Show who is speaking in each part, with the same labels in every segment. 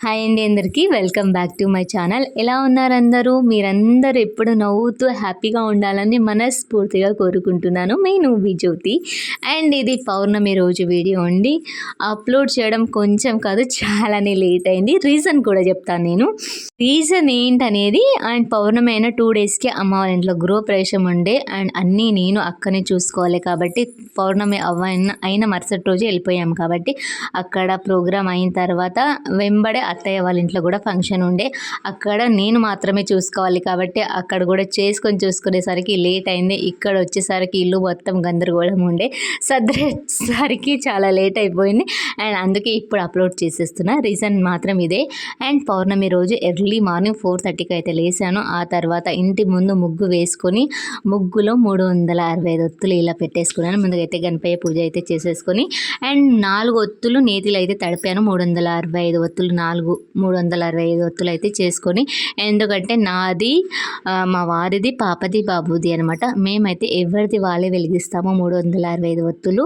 Speaker 1: Hi అండి అందరికీ. Welcome back to my channel. ఎలా ఉన్నారు అందరూ మీరందరూ ఎప్పుడు నవ్వుతూ హ్యాపీగా ఉండాలని మనస్ఫూర్తిగా కోరుకుంటున్నాను. మీ నువ్వు జ్యోతి. అండ్ ఇది పౌర్ణమి రోజు వీడియో అండి. అప్లోడ్ చేయడం కొంచెం కాదు చాలానే లేట్ అయింది. రీజన్ కూడా చెప్తాను నేను. రీజన్ ఏంటనేది అండ్ పౌర్ణమి అయిన టూ డేస్కి అమ్మ వాళ్ళ ఇంట్లో గృహప్రవేశం ఉండే అండ్ అన్నీ నేను అక్కనే చూసుకోవాలి కాబట్టి పౌర్ణమి అవ్వ అయిన మరుసటి రోజు వెళ్ళిపోయాం కాబట్టి అక్కడ ప్రోగ్రామ్ అయిన తర్వాత వెంబడే అత్తయ్య వాళ్ళ ఇంట్లో కూడా ఫంక్షన్ ఉండే. అక్కడ నేను మాత్రమే చూసుకోవాలి కాబట్టి అక్కడ కూడా చేసుకొని చూసుకునేసరికి లేట్ అయింది. ఇక్కడ వచ్చేసరికి ఇల్లు మొత్తం గందరగోళం ఉండే. సర్దేసరికి చాలా లేట్ అయిపోయింది. అండ్ అందుకే ఇప్పుడు అప్లోడ్ చేసేస్తున్నా రీజన్ మాత్రం ఇదే. అండ్ పౌర్ణమి రోజు ఎర్లీ మార్నింగ్ ఫోర్ థర్టీకి అయితే లేసాను ఆ తర్వాత ఇంటి ముందు ముగ్గు వేసుకొని ముగ్గులో మూడు వందల అరవై ఐదు ఒత్తులు ఇలా పెట్టేసుకున్నాను. ముందుగా అయితే గణపయ్య పూజ అయితే చేసేసుకొని అండ్ నాలుగు ఒత్తులు నేతిలో అయితే తడిపాను. మూడు వందల అరవై ఐదు ఒత్తులు నాలుగు మూడు వందల అరవై ఐదు ఒత్తులు అయితే చేసుకొని ఎందుకంటే నాది మా వారిది పాపది బాబుది అనమాట మేమైతే ఎవరిది వాళ్ళే వెలిగిస్తాము మూడు వందల అరవై ఐదు ఒత్తులు.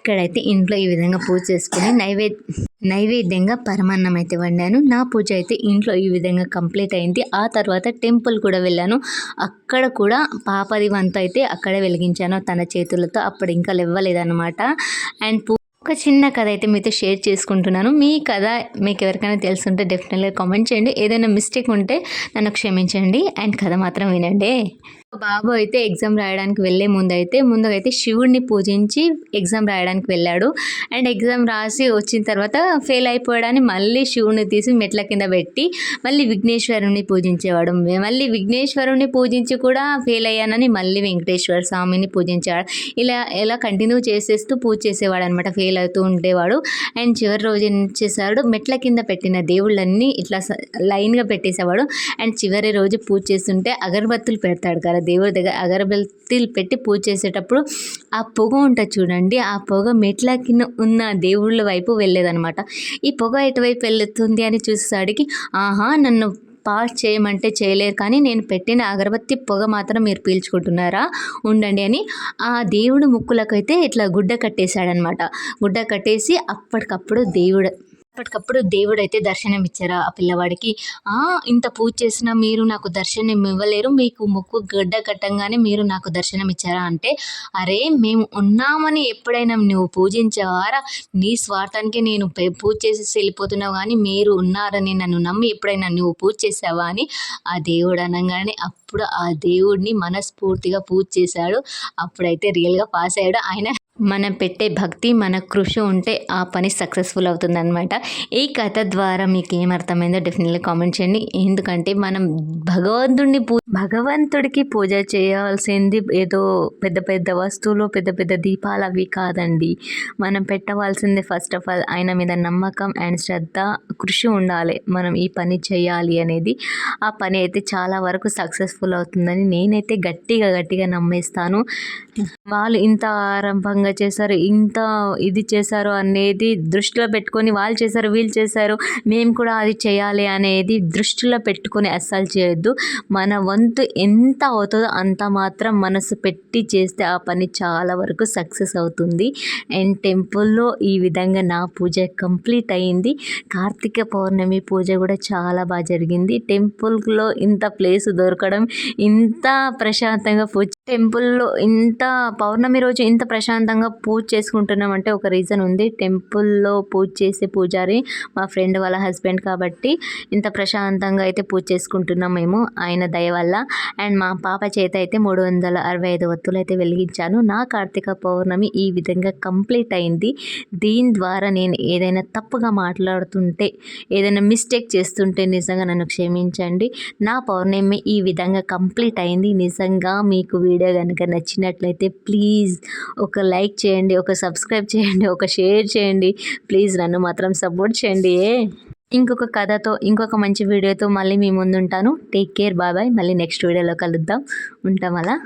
Speaker 1: ఇక్కడైతే ఇంట్లో ఈ విధంగా పూజ చేసుకుని నైవేద్య నైవేద్యంగా పరమాన్నం అయితే వండాను. నా పూజ అయితే ఇంట్లో ఈ విధంగా కంప్లీట్ అయింది. ఆ తర్వాత టెంపుల్ కూడా వెళ్ళాను. అక్కడ కూడా పాపది వంత అయితే అక్కడే వెలిగించాను తన చేతులతో. అప్పుడు ఇంకా లేవలేదన్నమాట అండ్ పూ ఒక చిన్న కథ అయితే మీతో షేర్ చేసుకుంటున్నాను. మీ కథ మీకు ఎవరికైనా తెలుసుంటే డెఫినెట్గా కామెంట్ చేయండి. ఏదైనా మిస్టేక్ ఉంటే నన్ను క్షమించండి. అండ్ కథ మాత్రం వినండి. బాబు అయితే ఎగ్జామ్ రాయడానికి వెళ్ళే ముందు అయితే ముందుగా అయితే శివుడిని పూజించి ఎగ్జామ్ రాయడానికి వెళ్ళాడు. అండ్ ఎగ్జామ్ రాసి వచ్చిన తర్వాత ఫెయిల్ అయిపోయాడని మళ్ళీ శివుడిని తీసి మెట్ల కింద పెట్టి మళ్ళీ విఘ్నేశ్వరుని పూజించేవాడు. మళ్ళీ విఘ్నేశ్వరుని పూజించి కూడా ఫెయిల్ అయ్యానని మళ్ళీ వెంకటేశ్వర స్వామిని పూజించేవాడు ఇలా ఎలా కంటిన్యూ చేసేస్తూ పూజ చేసేవాడు అనమాట ఫెయిల్ అవుతూ ఉండేవాడు. అండ్ చివరి రోజు ఏం చేశాడు మెట్ల కింద పెట్టిన దేవుళ్ళన్నీ ఇట్లా లైన్గా పెట్టేసేవాడు. అండ్ చివరి రోజు పూజ చేస్తుంటే అగరబత్తులు పెడతాడు కదా దేవుడి దగ్గర అగరబత్తిలు పెట్టి పూజ చేసేటప్పుడు ఆ పొగ ఉంటుంది చూడండి ఆ పొగ మెట్ల కింద ఉన్న దేవుళ్ళ వైపు వెళ్ళేదనమాట ఈ పొగ ఎటువైపు వెళ్తుంది అని చూసేసరికి ఆహా నన్ను పాస్ చేయమంటే చేయలేరు కానీ నేను పెట్టిన అగరబత్తి పొగ మాత్రం మీరు పీల్చుకుంటున్నారా? ఉండండి అని ఆ దేవుడు ముక్కులకైతే ఇట్లా గుడ్డ కట్టేశాడనమాట గుడ్డ కట్టేసి అప్పటికప్పుడు దేవుడు అప్పటికప్పుడు దేవుడు అయితే దర్శనం ఇచ్చారా ఆ పిల్లవాడికి? "ఆ, ఇంత పూజ చేసినా మీరు నాకు దర్శనం ఇవ్వలేరు మీకు ముక్కు గడ్డ కట్టంగానే మీరు నాకు దర్శనం ఇచ్చారా అంటే అరే మేము ఉన్నామని ఎప్పుడైనా నువ్వు పూజించేవారా? నీ స్వార్థానికి నేను పూజ చేసేసి వెళ్ళిపోతున్నావు కానీ మీరు ఉన్నారని నన్ను నమ్మి ఎప్పుడైనా నువ్వు పూజ చేసావా? అని ఆ దేవుడు అనగానే అప్పుడు ఆ దేవుడిని మనస్ఫూర్తిగా పూజ చేశాడు. అప్పుడైతే రియల్గా పాస్ అయ్యాడు. ఆయన మనం పెట్టే భక్తి మన కృషి ఉంటే ఆ పని సక్సెస్ఫుల్ అవుతుందన్నమాట. ఈ కథ ద్వారా మీకు ఏమర్థమైందో డెఫినెట్లీ కామెంట్ చేయండి. ఎందుకంటే మనం భగవంతుడిని పూ భగవంతుడికి పూజ చేయాల్సింది ఏదో పెద్ద పెద్ద వస్తువులు పెద్ద పెద్ద దీపాలు అవి కాదండి. మనం పెట్టవలసింది ఫస్ట్ ఆఫ్ ఆల్ ఆయన మీద నమ్మకం అండ్ శ్రద్ధ కృషి ఉండాలి. మనం ఈ పని చేయాలి అనేది. ఆ పని అయితే చాలా వరకు సక్సెస్ఫుల్ అవుతుందని నేనైతే గట్టిగా గట్టిగా నమ్మేస్తాను. వాళ్ళు ఇంత ఆరంభంగా చేశారు ఇంత ఇది చేశారు అనేది దృష్టిలో పెట్టుకొని వాళ్ళు చేశారు వీళ్ళు చేశారు మేము కూడా అది చేయాలి అనేది దృష్టిలో పెట్టుకొని అస్సలు చేయొద్దు. మన వంతు ఎంత అవుతుందో అంత మాత్రం మనసు పెట్టి చేస్తే ఆ పని చాలా వరకు సక్సెస్ అవుతుంది. అండ్ టెంపుల్లో ఈ విధంగా నా పూజ కంప్లీట్ అయింది. కార్తీక పౌర్ణమి పూజ కూడా చాలా బాగా జరిగింది. టెంపుల్లో ఇంత ప్లేస్ దొరకడం ఇంత ప్రశాంతంగా పూజ టెంపుల్లో ఇంత పౌర్ణమి రోజు ఇంత ప్రశాంతంగా పూజ చేసుకుంటున్నాం అంటే ఒక రీజన్ ఉంది. టెంపుల్లో పూజ చేసే పూజారి మా ఫ్రెండ్ వాళ్ళ హస్బెండ్ కాబట్టి ఇంత ప్రశాంతంగా అయితే పూజ చేసుకుంటున్నాం మేము ఆయన దయ వల్ల. అండ్ మా పాప చేత అయితే మూడు వందల అరవై ఐదు ఒత్తులు అయితే వెలిగించాను. నా కార్తీక పౌర్ణమి ఈ విధంగా కంప్లీట్ అయింది. దీని ద్వారా నేను ఏదైనా తప్పుగా మాట్లాడుతుంటే ఏదైనా మిస్టేక్ చేస్తుంటే నిజంగా నన్ను క్షమించండి. నా పౌర్ణమి ఈ విధంగా కంప్లీట్ అయింది. నిజంగా మీకు వీడియో వీడియో కనుక నచ్చినట్లయితే ప్లీజ్ ఒక లైక్ చేయండి ఒక సబ్స్క్రైబ్ చేయండి ఒక షేర్ చేయండి. ప్లీజ్ నన్ను మాత్రం సపోర్ట్ చేయండి ఇంకొక కథతో ఇంకొక మంచి వీడియోతో మళ్ళీ మీ ముందు ఉంటాను టేక్ కేర్ బాయ్ బాయ్. మళ్ళీ నెక్స్ట్ వీడియోలో కలుద్దాం. ఉంటాం అలా?